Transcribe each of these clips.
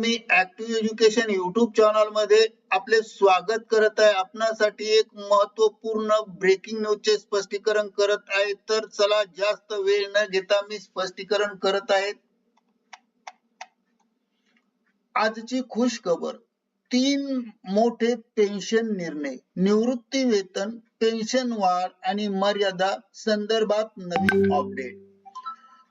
मी active education YouTube चॅनलमध्ये आपले स्वागत करत आहे. आपणासाठी एक महत्त्वपूर्ण ब्रेकिंग न्यूज चे स्पष्टीकरण करत आहे. तर चला जास्त वेळ न घेता मी स्पष्टीकरण करत आहे. आजची खुश खबर तीन मोठे पेन्शन निर्णय. निवृत्ती वेतन पेन्शन वाढ आणि मर्यादा संदर्भात नवीन अपडेट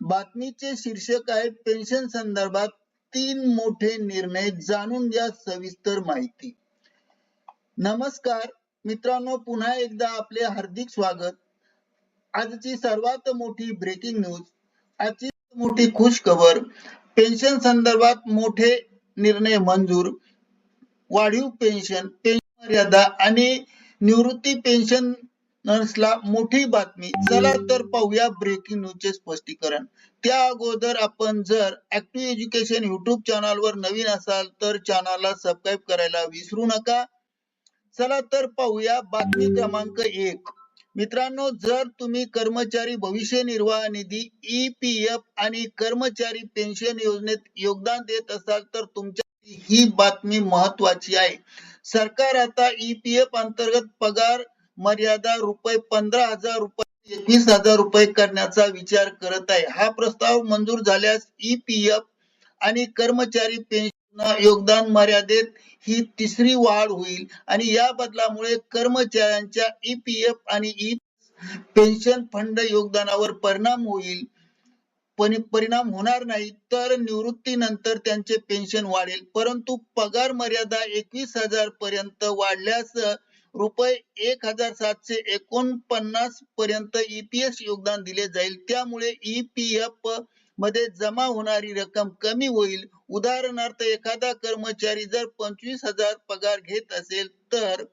बातमीचे शीर्षक आहे पेन्शन संदर्भात तीन मोठे निर्णय जाणून घ्या सविस्तर माहिती. नमस्कार मित्रांनो पुन्हा एकदा आपले हार्दिक स्वागत. आजची सर्वात मोठी ब्रेकिंग न्यूज आजची मोठी खुश खबर पेन्शन संदर्भात मोठे निर्णय मंजूर वाढीव पेन्शन पेन्शन मर्यादा आणि निवृत्ती पेन्शन नर्सला मोठी बातमी. चला तर पाहूया ब्रेकिंग न्यूजचे स्पष्टीकरण. त्या अगोदर आपण जर ऍक्टिव्ह एज्युकेशन युट्यूब चॅनलवर नवीन असाल तर चॅनलला सबस्क्राईब करायला विसरू नका. चला तर पाहूया बातमी क्रमांक एक. मित्रांनो जर तुम्ही कर्मचारी भविष्य निर्वाह निधी ई पी एफ आणि कर्मचारी पेन्शन योजनेत योगदान देत असाल तर तुमच्या ही बातमी महत्वाची आहे. सरकार आता ई पी एफ अंतर्गत पगार मर्यादा रुपये पंधरा हजार रुपये एकवीस हजार रुपये करण्याचा विचार करत आहे. हा प्रस्ताव मंजूर झाल्यास ई पी एफ आणि कर्मचारी पेन्शन योगदान मर्यादेत ही तिसरी वाढ होईल आणि या बदलामुळे कर्मचाऱ्यांच्या ई पी एफ आणि ई पेन्शन फंड योगदानावर परिणाम होईल. पण परिणाम होणार नाही तर निवृत्तीनंतर त्यांचे पेन्शन वाढेल. परंतु पगार मर्यादा एकवीस हजार पर्यंत वाढल्यास रुपये एक हजार सातशे एकोणपन्नास पर्यंत ईपीएस योगदान दिले जाईल. त्यामुळे ईपीएफमध्ये जमा होणारी रक्कम कमी होईल. उदाहरणार्थ एखादा कर्मचारी जर पंचवीस हजार पगार घेत असेल तर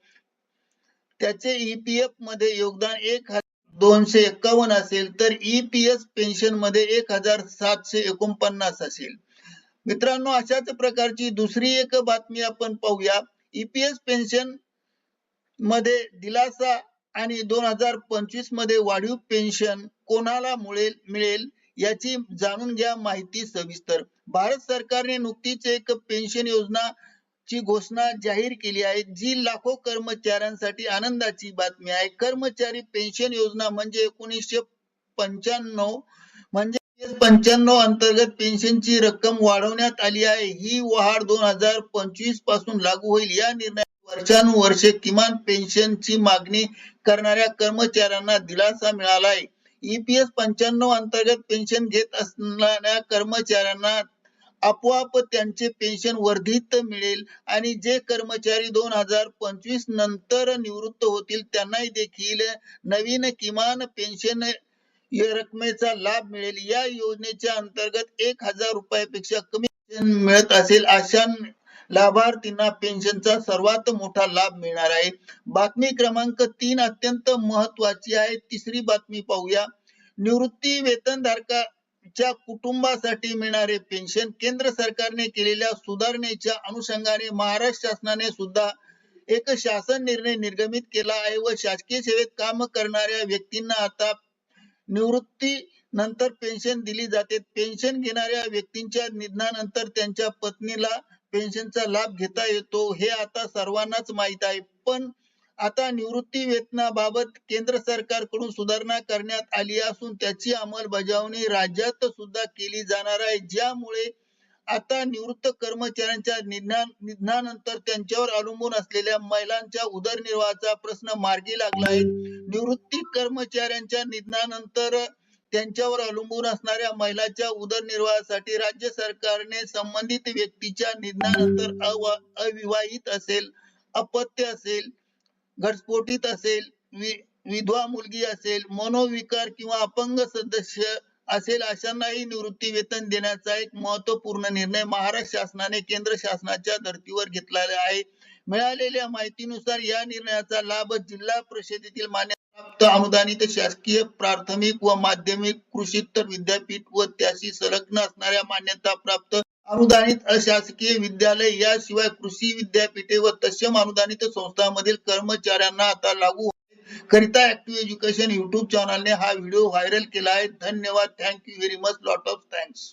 त्याचे ईपीएफमध्ये योगदान एक दोनशे एक्कावन्न असेल तर ईपीएस पेन्शनमध्ये एक हजार सातशे एकोणपन्नास असेल. मित्रांनो अशाच प्रकारची दुसरी एक बातमी आपण पाहूया. ईपीएस पेन्शन मध्ये दिलासा आणि दोन हजार पंचवीसमध्ये वाढीव पेन्शन कोणाला मिळेल मिळेल याची जाणून घ्या माहिती सविस्तर. भारत सरकारने नुकतीच एक पेन्शन योजना ची घोषणा जाहीर केली आहे जी लाखो कर्मचाऱ्यांसाठी आनंदाची बातमी आहे. कर्मचारी पेन्शन योजना म्हणजे एकोणीसशे पंच्याण्णव म्हणजे पंच्याण्णव अंतर्गत पेन्शनची रक्कम वाढवण्यात आली आहे. ही वाढ दोन हजार पंचवीसपासून लागू होईल या निर्णय वर्षानुवर्षे किमान पेन्शनची मागणी करणाऱ्या कर्मचाऱ्यांना दिलासा मिळाला आहे ईपीएस पंच्याण्णव अंतर्गत पेन्शन घेत असणाऱ्या कर्मचाऱ्यांना आपोआप त्यांचे पेन्शन वर्धित मिळेल आणि जे कर्मचारी दोन हजार पंचवीस नंतर निवृत्त होतील त्यांनाही देखील नवीन किमान पेन्शन रकमेचा लाभ मिळेल. या योजनेच्या अंतर्गत एक हजार रुपयापेक्षा कमी मिळत असेल अशा लाभार्थींना पेन्शनचा सर्वात मोठा लाभ मिळणार आहे. बातमी क्रमांक तीन अत्यंत महत्वाची आहे. तिसरी बातमी पाहूया. निवृत्ती वेतनधारका च्या कुटुंबासाठी मिळणारे पेन्शन केंद्र सरकारने केलेल्या सुधारणेच्या अनुषंगाने महाराष्ट्र शासनाने सुद्धा एक शासन निर्णय निर्गमित केला आहे व शासकीय सेवेत काम करणाऱ्या व्यक्तींना आता निवृत्ती नंतर पेन्शन दिली जाते. पेन्शन घेणाऱ्या व्यक्तींच्या निधनानंतर त्यांच्या पत्नीला पेन्शनचा लाभ घेता येतो हे आता सर्वांनाच माहीत आहे. पण आता निवृत्ती वेतनाबाबत केंद्र सरकारकडून सुधारणा करण्यात आली असून त्याची अंमलबजावणी राज्यात सुद्धा केली जाणार आहे. ज्यामुळे आता निवृत्त कर्मचाऱ्यांच्या निधनानंतर त्यांच्यावर अवलंबून असलेल्या महिलांच्या उदरनिर्वाहाचा प्रश्न मार्गी लागला आहे. निवृत्ती कर्मचाऱ्यांच्या निधनानंतर त्यांच्यावर अवलंबून असणाऱ्या महिलांच्या उदरनिर्वाहासाठी राज्य सरकारने संबंधित व्यक्तीच्या निधनानंतर अविवाहित असेल अपत्य असेल घटस्फोटित असेल विधवा मुलगी असेल मनोविकार किंवा अपंग सदस्य असेल अशांनाही निवृत्ती वेतन देण्याचा एक महत्त्वपूर्ण निर्णय महाराष्ट्र शासनाने केंद्र शासनाच्या धर्तीवर घेतलेला आहे. मिळालेल्या माहितीनुसार या निर्णयाचा लाभ जिल्हा परिषदेतील मान्य प्राप्त अनुदानित शासकीय प्राथमिक व माध्यमिक कृषीतर विद्यापीठ व त्याशी संलग्न असणाऱ्या मान्यता प्राप्त अनुदानित अशासकीय विद्यालय याशिवाय कृषी विद्यापीठे व तत्सम अनुदानित संस्थांमधील कर्मचाऱ्यांना आता लागू करिता ऍक्टिव्ह एज्युकेशन युट्यूब चॅनलने हा व्हिडिओ व्हायरल केला आहे. धन्यवाद. Thank you very much lot of thanks